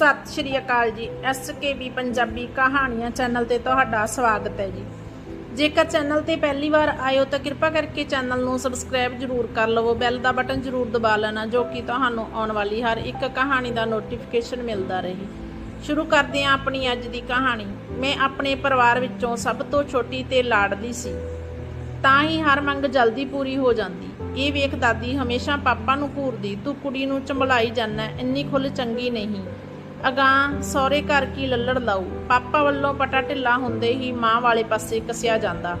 ਸਤਿ ਸ਼੍ਰੀ ਅਕਾਲ ਜੀ। ਐਸਕੇਬੀ ਪੰਜਾਬੀ ਕਹਾਣੀਆਂ ਚੈਨਲ ਤੇ ਤੁਹਾਡਾ ਸਵਾਗਤ ਹੈ ਜੀ। ਜੇਕਰ ਚੈਨਲ ਤੇ ਪਹਿਲੀ ਵਾਰ ਆਇਓ ਤਾਂ ਕਿਰਪਾ ਕਰਕੇ ਚੈਨਲ ਨੂੰ ਸਬਸਕ੍ਰਾਈਬ ਜਰੂਰ ਕਰ ਲਵੋ, ਬੈਲ ਦਾ ਬਟਨ ਜਰੂਰ ਦਬਾ ਲੈਣਾ ਜੋ ਕਿ ਤੁਹਾਨੂੰ ਆਉਣ ਵਾਲੀ ਹਰ ਇੱਕ ਕਹਾਣੀ ਦਾ ਨੋਟੀਫਿਕੇਸ਼ਨ ਮਿਲਦਾ ਰਹੇ। ਸ਼ੁਰੂ ਕਰਦੇ ਹਾਂ ਆਪਣੀ ਅੱਜ ਦੀ ਕਹਾਣੀ। ਮੈਂ ਆਪਣੇ ਪਰਿਵਾਰ ਵਿੱਚੋਂ ਸਭ ਤੋਂ ਛੋਟੀ ਤੇ ਲਾਡਲੀ ਸੀ। ਤਾਂ ਹੀ ਹਰ ਮੰਗ ਜਲਦੀ ਪੂਰੀ ਹੋ ਜਾਂਦੀ। ਇਹ ਵੇਖ ਦਾਦੀ ਹਮੇਸ਼ਾ ਪਾਪਾ ਨੂੰ ਘੂਰਦੀ, ਤੂੰ ਕੁੜੀ ਨੂੰ ਚੰਬਲਾਈ ਜਾਂਦਾ ਇੰਨੀ ਖੁੱਲ ਚੰਗੀ ਨਹੀਂ। ਅਗਾਂ ਸਹੁਰੇ ਘਰ ਕੀ ਲੱਲੜ ਲਾਉ ਪਾਪਾ ਵੱਲੋਂ ਪਟਾ ਢਿੱਲਾ ਹੁੰਦੇ ਹੀ ਮਾਂ ਵਾਲੇ ਪਾਸੇ ਕਸਿਆ ਜਾਂਦਾ।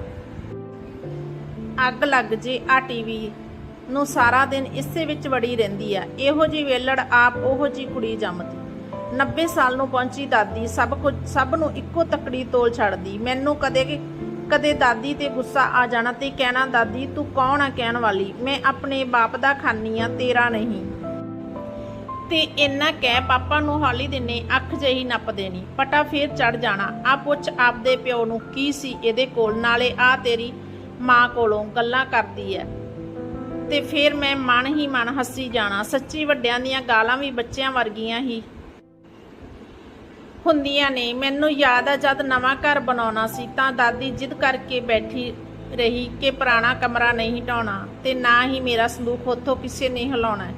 ਅੱਗ ਲੱਗ ਜੇ ਆ ਟੀਵੀ ਨੂੰ ਸਾਰਾ ਦਿਨ ਇਸੇ ਵਿੱਚ ਵੜੀ ਰਹਿੰਦੀ ਆ। ਇਹੋ ਜੀ ਵੇਲੜ ਆਪ ਉਹੋ ਜੀ ਕੁੜੀ ਜੰਮਦੀ। 90 ਸਾਲ ਨੂੰ ਪਹੁੰਚੀ ਦਾਦੀ, ਸਭ ਕੁਝ, ਸਭ ਨੂੰ ਇੱਕੋ ਤਕੜੀ ਤੋਲ ਛੱਡਦੀ। ਮੈਨੂੰ ਕਦੇ ਕਦੇ ਦਾਦੀ ਤੇ ਗੁੱਸਾ ਆ ਜਾਣਾ ਤੇ ਕਹਿਣਾ, ਦਾਦੀ, ਤੂੰ ਕੌਣ ਆ ਕਹਿਣ ਵਾਲੀ? ਮੈਂ ਆਪਣੇ ਬਾਪ ਦਾ ਖਾਨੀ ਆ, ਤੇਰਾ ਨਹੀਂ। ਤੇ ਇੰਨਾ ਕਹਿ ਪਾਪਾ ਨੂੰ ਹੌਲੀ ਦਿਨੇ, ਅੱਖ ਜਿਹੀ ਨੱਪ ਦੇਣੀ ਪਟਾ ਫੇਰ ਚੜ ਜਾਣਾ। ਆ ਪੁੱਛ ਆਪਦੇ ਪਿਓ ਨੂੰ ਕੀ ਸੀ ਇਹਦੇ ਕੋਲ? ਨਾਲੇ ਆ ਤੇਰੀ ਮਾਂ ਕੋਲੋਂ ਗੱਲਾਂ ਕਰਦੀ ਐ। ਤੇ ਫਿਰ ਮੈਂ ਮਨ ਹੀ ਮਨ ਹੱਸੀ ਜਾਣਾ। ਸੱਚੀ ਵੱਡਿਆਂ ਦੀਆਂ ਗਾਲਾਂ ਵੀ ਬੱਚਿਆਂ ਵਰਗੀਆਂ ਹੀ ਹੁੰਦੀਆਂ ਨੇ। ਮੈਨੂੰ ਯਾਦ ਆ ਜਦ ਨਵਾਂ ਘਰ ਬਣਾਉਣਾ ਸੀ, ਤਾਂ ਦਾਦੀ ਜਿੱਦ ਕਰਕੇ ਬੈਠੀ ਰਹੀ ਕਿ ਪੁਰਾਣਾ ਕਮਰਾ ਨਹੀਂ ਢਾਉਣਾ ਤੇ ਨਾ ਹੀ ਮੇਰਾ ਸੰਦੂਕ ਉੱਥੋਂ ਕਿਸੇ ਨੇ ਹਿਲਾਉਣਾ।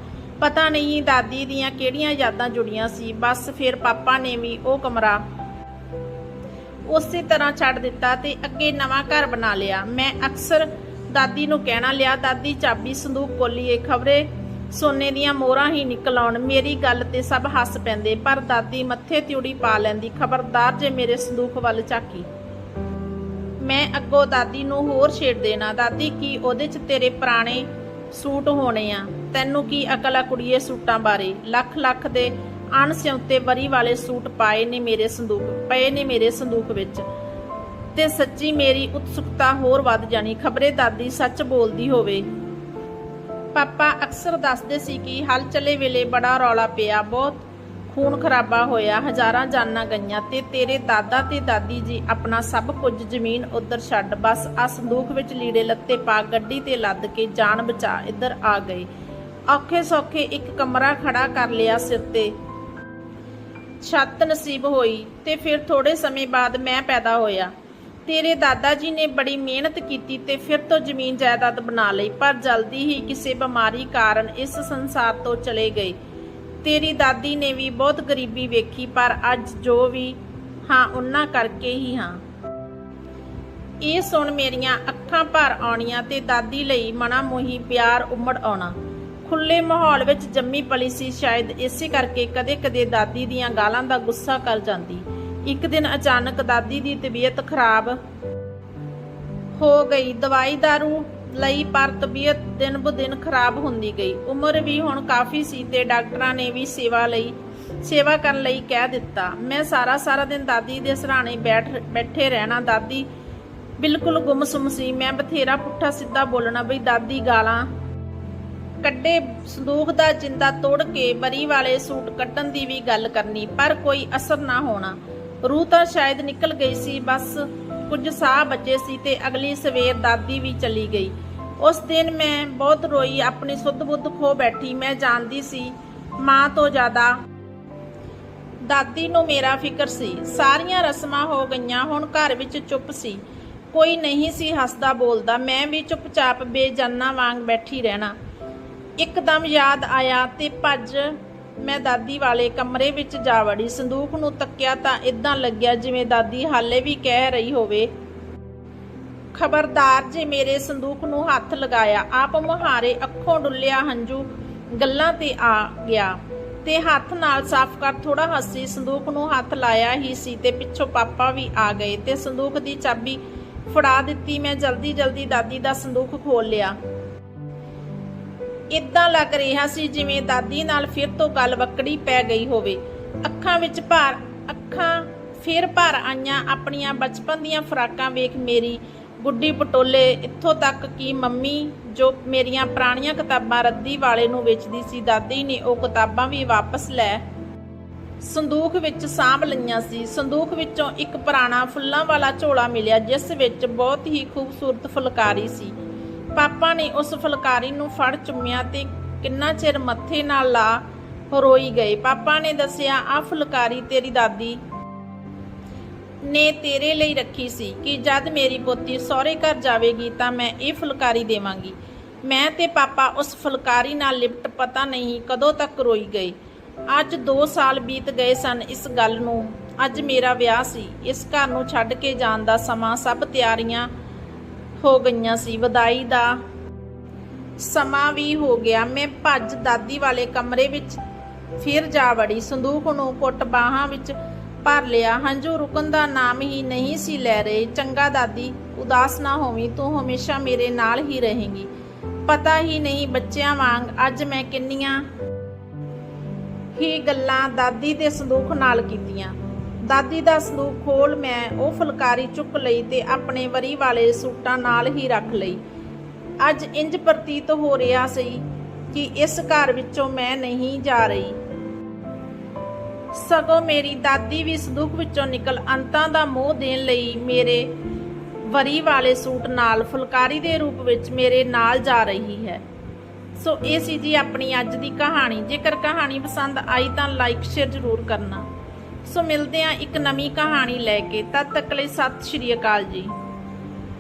ਪਤਾ ਨਹੀਂ ਦਾਦੀ ਦੀਆਂ ਕਿਹੜੀਆਂ ਯਾਦਾਂ ਜੁੜੀਆਂ ਸੀ, ਬਸ ਫਿਰ ਪਾਪਾ ਨੇ ਵੀ ਉਹ ਕਮਰਾ ਉਸੇ ਤਰ੍ਹਾਂ ਛੱਡ ਦਿੱਤਾ ਤੇ ਅੱਗੇ ਨਵਾਂ ਘਰ ਬਣਾ ਲਿਆ। ਮੈਂ ਅਕਸਰ ਦਾਦੀ ਨੂੰ ਕਹਿਣਾ, ਲਿਆ ਦਾਦੀ, ਚਾਬੀ, ਸੰਦੂਕ ਖੋਲੀਏ, ਖਬਰੇ ਸੋਨੇ ਦੀਆਂ ਮੋਹਰਾਂ ਹੀ ਨਿਕਲ ਆਉਣ, ਮੇਰੀ ਗੱਲ ਤੇ ਸਭ ਹੱਸ ਪੈਂਦੇ, ਪਰ ਦਾਦੀ ਮੱਥੇ ਤਿਉੜੀ ਪਾ ਲੈਂਦੀ, ਖਬਰਦਾਰ ਜੇ ਮੇਰੇ ਸੰਦੂਕ ਵੱਲ ਝਾਕੀ। ਮੈਂ ਅੱਗੋਂ ਦਾਦੀ ਨੂੰ ਹੋਰ ਛੇੜ ਦੇਣਾ, ਦਾਦੀ, ਕੀ ਉਹਦੇ 'ਚ ਤੇਰੇ ਪੁਰਾਣੇ ਸੂਟ ਹੋਣੇ ਆ? ਤੈਨੂੰ ਕੀ ਅਕਲ ਆ ਕੁੜੀਏ ਸੂਟਾਂ ਬਾਰੇ? ਲੱਖ ਲੱਖ ਦੇ ਅਣਸਿਉਂਤੇ ਵਰੀ ਵਾਲੇ ਸੂਟ ਪਾਏ ਨੇ ਮੇਰੇ ਸੰਦੂਕ, ਪਏ ਨੇ ਮੇਰੇ ਸੰਦੂਕ ਵਿੱਚ। ਤੇ ਸੱਚੀ ਮੇਰੀ ਉਤਸੁਕਤਾ ਹੋਰ ਵੱਧ ਜਾਣੀ, ਖਬਰੇ ਦਾਦੀ ਸੱਚ ਬੋਲਦੀ ਹੋਵੇ। ਪਾਪਾ ਅਕਸਰ ਦੱਸਦੇ ਸੀ ਕਿ ਹਲ ਚੱਲੇ ਵੇਲੇ ਬੜਾ ਰੌਲਾ ਪਿਆ, ਬਹੁਤ ਖੂਨ ਖਰਾਬਾ ਹੋਇਆ, ਹਜ਼ਾਰਾਂ ਜਾਨਾਂ ਗਈਆਂ, ਤੇ ਤੇਰੇ ਦਾਦਾ ਤੇ ਦਾਦੀ ਜੀ ਆਪਣਾ ਸਭ ਕੁਝ ਜ਼ਮੀਨ ਉਧਰ ਛੱਡ, ਬਸ ਆ ਸੰਦੂਕ ਵਿੱਚ ਲੀੜੇ ਲੱਤੇ ਪਾ, ਗੱਡੀ ਤੇ ਲੱਦ ਕੇ ਜਾਨ ਬਚਾ, ਇੱਧਰ ਆ ਗਏ। ਔਖੇ ਸੌਖੇ ਇੱਕ ਕਮਰਾ ਖੜਾ ਕਰ ਲਿਆ ਸਿਰ ਤੇ ਛੱਤ ਨਸੀਬ ਹੋਈ ਤੇ ਫਿਰ ਥੋੜੇ ਸਮੇਂ ਬਾਅਦ ਮੈਂ ਪੈਦਾ ਹੋਇਆ। ਤੇਰੇ ਦਾਦਾ ਜੀ ਨੇ ਬੜੀ ਮਿਹਨਤ ਕੀਤੀ ਤੇ ਫਿਰ ਤੋਂ ਜ਼ਮੀਨ ਜਾਇਦਾਦ ਬਣਾ ਲਈ, ਪਰ ਜਲਦੀ ਹੀ ਕਿਸੇ ਬਿਮਾਰੀ ਕਾਰਨ ਇਸ ਸੰਸਾਰ ਤੋਂ ਚਲੇ ਗਏ। ਤੇਰੀ ਦਾਦੀ ਨੇ ਵੀ ਬਹੁਤ ਗਰੀਬੀ ਵੇਖੀ, ਪਰ ਅੱਜ ਜੋ ਵੀ, ਹਾਂ, ਉਹਨਾਂ ਕਰਕੇ ਹੀ ਹਾਂ। ਇਹ ਸੁਣ ਮੇਰੀਆਂ ਅੱਖਾਂ ਭਰ ਆਉਣੀਆਂ ਤੇ ਦਾਦੀ ਲਈ ਮਨਾ ਮੋਹੀ ਪਿਆਰ ਉਮੜ ਆਉਣਾ। ਖੁੱਲੇ ਮਾਹੌਲ ਵਿੱਚ ਜੰਮੀ ਪਲੀ ਸੀ। ਸ਼ਾਇਦ ਇਸੇ ਕਰਕੇ ਕਦੇ-ਕਦੇ ਦਾਦੀ ਦੀਆਂ ਗਾਲਾਂ ਦਾ ਗੁੱਸਾ ਕਰ ਜਾਂਦੀ। ਇੱਕ ਦਿਨ ਅਚਾਨਕ ਦਾਦੀ ਦੀ ਤਬੀਅਤ ਖਰਾਬ ਹੋ ਗਈ। ਦਵਾਈ ਦਾਰੂ ਲਈ ਪਰ ਤਬੀਅਤ ਦਿਨ ਬ ਦਿਨ ਖਰਾਬ ਹੁੰਦੀ ਗਈ। ਉਮਰ ਵੀ ਹੁਣ ਕਾਫੀ ਸੀ ਤੇ ਡਾਕਟਰਾਂ ਨੇ ਵੀ ਸੇਵਾ ਲਈ, ਸੇਵਾ ਕਰਨ ਲਈ ਕਹਿ ਦਿੱਤਾ। ਮੈਂ ਸਾਰਾ ਸਾਰਾ ਦਿਨ ਦਾਦੀ ਦੇ ਸਰਾਣੇ ਬੈਠ, ਬੈਠੇ ਰਹਿਣਾ। ਦਾਦੀ ਬਿਲਕੁਲ ਗੁੰਮਸੁੰਮ ਸੀ। ਮੈਂ ਬਥੇਰਾ ਪੁੱਠਾ ਸਿੱਧਾ ਬੋਲਣਾ, ਬਈ ਦਾਦੀ ਗਾਲਾਂ ਕੱਢੇ ਸੰਦੂਕ ਦਾ ਜਿੰਦਾ ਤੋੜ ਕੇ ਬਰੀ ਵਾਲੇ ਸੂਟ ਕੱਢਣ ਦੀ ਵੀ ਗੱਲ ਕਰਨੀ, ਪਰ ਕੋਈ ਅਸਰ ਨਾ ਹੋਣਾ। ਰੂਹ ਤਾਂ ਸ਼ਾਇਦ ਨਿਕਲ ਗਈ ਸੀ, ਬਸ ਕੁਝ ਸਾਹ ਬਚੇ ਸੀ ਤੇ ਅਗਲੀ ਸਵੇਰ ਦਾਦੀ ਵੀ ਚਲੀ ਗਈ। ਉਸ ਦਿਨ ਮੈਂ ਬਹੁਤ ਰੋਈ, ਆਪਣੀ ਸੁੱਧ ਬੁੱਧ ਖੋ ਬੈਠੀ, ਮੈਂ ਜਾਣਦੀ ਸੀ, ਮਾਂ ਤੋਂ ਜ਼ਿਆਦਾ ਦਾਦੀ ਨੂੰ ਮੇਰਾ ਫਿਕਰ ਸੀ। ਸਾਰੀਆਂ ਰਸਮਾਂ ਹੋ ਗਈਆਂ, ਹੁਣ ਘਰ ਵਿੱਚ ਚੁੱਪ ਸੀ। ਕੋਈ ਨਹੀਂ ਸੀ ਹੱਸਦਾ ਬੋਲਦਾ, ਮੈਂ ਵੀ ਚੁੱਪਚਾਪ, ਬੇਜਾਨਾ ਵਾਂਗ ਬੈਠੀ ਰਹਿਣਾ। ਇੱਕਦਮ ਯਾਦ ਆਇਆ ਤੇ ਭੱਜ ਮੈਂ ਦਾਦੀ ਵਾਲੇ ਕਮਰੇ ਵਿੱਚ ਜਾ ਵੜੀ। ਸੰਦੂਕ ਨੂੰ ਤੱਕਿਆ ਤਾਂ ਇਦਾਂ ਲੱਗਿਆ ਜਿਵੇਂ ਦਾਦੀ ਹਾਲੇ ਵੀ ਕਹਿ ਰਹੀ ਹੋਵੇ। ਖਬਰਦਾਰ ਜੇ ਮੇਰੇ ਸੰਦੂਕ ਨੂੰ ਹੱਥ ਲਗਾਇਆ, ਆਪ ਮੁਹਾਰੇ ਅੱਖੋਂ ਡੁੱਲਿਆ ਹੰਝੂ ਗੱਲਾਂ ਤੇ ਆ ਗਿਆ ਤੇ ਹੱਥ ਨਾਲ ਸਾਫ਼ ਕਰ ਥੋੜਾ ਹੱਸੀ। ਸੰਦੂਕ ਨੂੰ ਹੱਥ ਲਾਇਆ ਹੀ ਸੀ ਤੇ ਪਿੱਛੋਂ ਪਾਪਾ ਵੀ ਆ ਗਏ ਤੇ ਸੰਦੂਕ ਦੀ ਚਾਬੀ ਫੜਾ ਦਿੱਤੀ। ਮੈਂ ਜਲਦੀ ਜਲਦੀ ਦਾਦੀ ਦਾ ਸੰਦੂਕ ਖੋਲ ਲਿਆ। ਇਦਾਂ ਲੱਗ ਰਿਹਾ ਸੀ ਜਿਵੇਂ ਦਾਦੀ ਨਾਲ ਫਿਰ ਤੋਂ ਗੱਲ ਵਕੜੀ ਪੈ ਗਈ ਹੋਵੇ। ਅੱਖਾਂ ਵਿੱਚ ਭਾਰ, ਅੱਖਾਂ ਫਿਰ ਭਰ ਆਈਆਂ ਆਪਣੀਆਂ ਬਚਪਨ ਦੀਆਂ ਫਰਾਕਾਂ ਵੇਖ ਮੇਰੀ ਗੁੱਡੀ ਪਟੋਲੇ, ਇੱਥੋਂ ਤੱਕ ਕਿ ਮੰਮੀ ਜੋ ਮੇਰੀਆਂ ਪੁਰਾਣੀਆਂ ਕਿਤਾਬਾਂ ਰੱਦੀ ਵਾਲੇ ਨੂੰ ਵੇਚਦੀ ਸੀ, ਦਾਦੀ ਨੇ ਉਹ ਕਿਤਾਬਾਂ ਵੀ ਵਾਪਸ ਲੈ ਸੰਦੂਕ ਵਿੱਚ ਸਾਂਭ ਲਈਆਂ ਸੀ। ਸੰਦੂਕ ਵਿੱਚੋਂ ਇੱਕ ਪੁਰਾਣਾ ਫੁੱਲਾਂ ਵਾਲਾ ਝੋਲਾ ਮਿਲਿਆ, ਜਿਸ ਵਿੱਚ ਬਹੁਤ ਹੀ ਖੂਬਸੂਰਤ ਫੁਲਕਾਰੀ ਸੀ। ਪਾਪਾ ਨੇ ਉਸ ਫੁਲਕਾਰੀ ਨੂੰ ਫੜ ਚੁੰਮਿਆ ਤੇ ਕਿੰਨਾ ਚਿਰ ਮੱਥੇ ਨਾਲ ਲਾ ਰੋਈ ਗਏ। ਪਾਪਾ ਨੇ ਦੱਸਿਆ ਆ ਫੁਲਕਾਰੀ ਤੇਰੀ ਦਾਦੀ ਨੇ ਤੇਰੇ ਲਈ ਰੱਖੀ ਸੀ ਕਿ ਜਦ ਮੇਰੀ ਪੋਤੀ ਸਹੁਰੇ ਘਰ ਜਾਵੇਗੀ ਤਾਂ ਮੈਂ ਇਹ ਫੁਲਕਾਰੀ ਦੇਵਾਂਗੀ। ਮੈਂ ਤੇ ਪਾਪਾ ਉਸ ਫੁਲਕਾਰੀ ਨਾਲ ਲਿਪਟ ਪਤਾ ਨਹੀਂ ਕਦੋਂ ਤੱਕ ਰੋਈ ਗਏ। ਅੱਜ 2 ਸਾਲ ਬੀਤ ਗਏ ਸਨ ਇਸ ਗੱਲ ਨੂੰ। ਅੱਜ ਮੇਰਾ ਵਿਆਹ ਸੀ। ਇਸ ਘਰ ਨੂੰ ਛੱਡ ਕੇ ਜਾਣ ਦਾ ਸਮਾਂ ਸਭ ਤਿਆਰੀਆਂ ਹੋ ਗਈਆਂ ਸੀ ਵਧਾਈ ਦਾ। ਸਮਾਂ ਵੀ ਹੋ ਗਿਆ। ਮੈਂ ਭੱਜ ਦਾਦੀ ਵਾਲੇ ਕਮਰੇ ਵਿੱਚ ਫਿਰ ਜਾ ਵੜੀ। ਸੰਦੂਕ ਨੂੰ ਕੁੱਟ ਬਾਹਾਂ ਵਿੱਚ ਭਰ ਲਿਆ। ਹੰਝੂ ਰੁਕਣ ਦਾ ਨਾਮ ਹੀ ਨਹੀਂ ਸੀ ਲੈ ਰਹੇ। ਚੰਗਾ ਦਾਦੀ, ਉਦਾਸ ਨਾ ਹੋਵੀਂ, ਤੂੰ ਹਮੇਸ਼ਾ ਮੇਰੇ ਨਾਲ ਹੀ ਰਹੇਂਗੀ। ਪਤਾ ਹੀ ਨਹੀਂ ਬੱਚਿਆਂ ਵਾਂਗ ਅੱਜ ਮੈਂ ਕਿੰਨੀਆਂ ਹੀ ਗੱਲਾਂ ਦਾਦੀ ਦੇ ਸੰਦੂਕ ਨਾਲ ਕੀਤੀਆਂ। ਦਾਦੀ ਦਾ ਸੰਦੂਕ ਖੋਲ ਮੈਂ ਉਹ ਫੁਲਕਾਰੀ ਚੁੱਕ ਲਈ ਤੇ ਆਪਣੇ ਵਰੀ ਵਾਲੇ ਸੂਟਾਂ ਨਾਲ ਹੀ ਰੱਖ ਲਈ। ਅੱਜ ਇੰਜ ਪ੍ਰਤੀਤ ਹੋ ਰਿਹਾ ਸੀ ਕਿ ਇਸ ਘਰ ਵਿੱਚੋਂ ਮੈਂ ਨਹੀਂ ਜਾ ਰਹੀ। ਸਗੋਂ ਮੇਰੀ ਦਾਦੀ ਵੀ ਸੰਦੂਕ ਵਿੱਚੋਂ ਨਿਕਲ ਅੰਤਾਂ ਦਾ ਮੋਹ ਦੇਣ ਲਈ ਮੇਰੇ ਵਰੀ ਵਾਲੇ ਸੂਟ ਨਾਲ ਫੁਲਕਾਰੀ ਦੇ ਰੂਪ ਵਿੱਚ ਮੇਰੇ ਨਾਲ ਜਾ ਰਹੀ ਹੈ। ਸੋ ਇਹ ਸੀ ਜੀ ਆਪਣੀ ਅੱਜ ਦੀ ਕਹਾਣੀ। ਜੇਕਰ ਕਹਾਣੀ ਪਸੰਦ ਆਈ ਤਾਂ ਲਾਈਕ ਸ਼ੇਅਰ ਜ਼ਰੂਰ ਕਰਨਾ। ਸੋ ਮਿਲਦੇ ਹਾਂ ਇੱਕ ਨਵੀਂ ਕਹਾਣੀ ਲੈ ਕੇ। ਤਦ ਤੱਕ ਲਈ ਸਤਿ ਸ਼੍ਰੀ ਅਕਾਲ ਜੀ।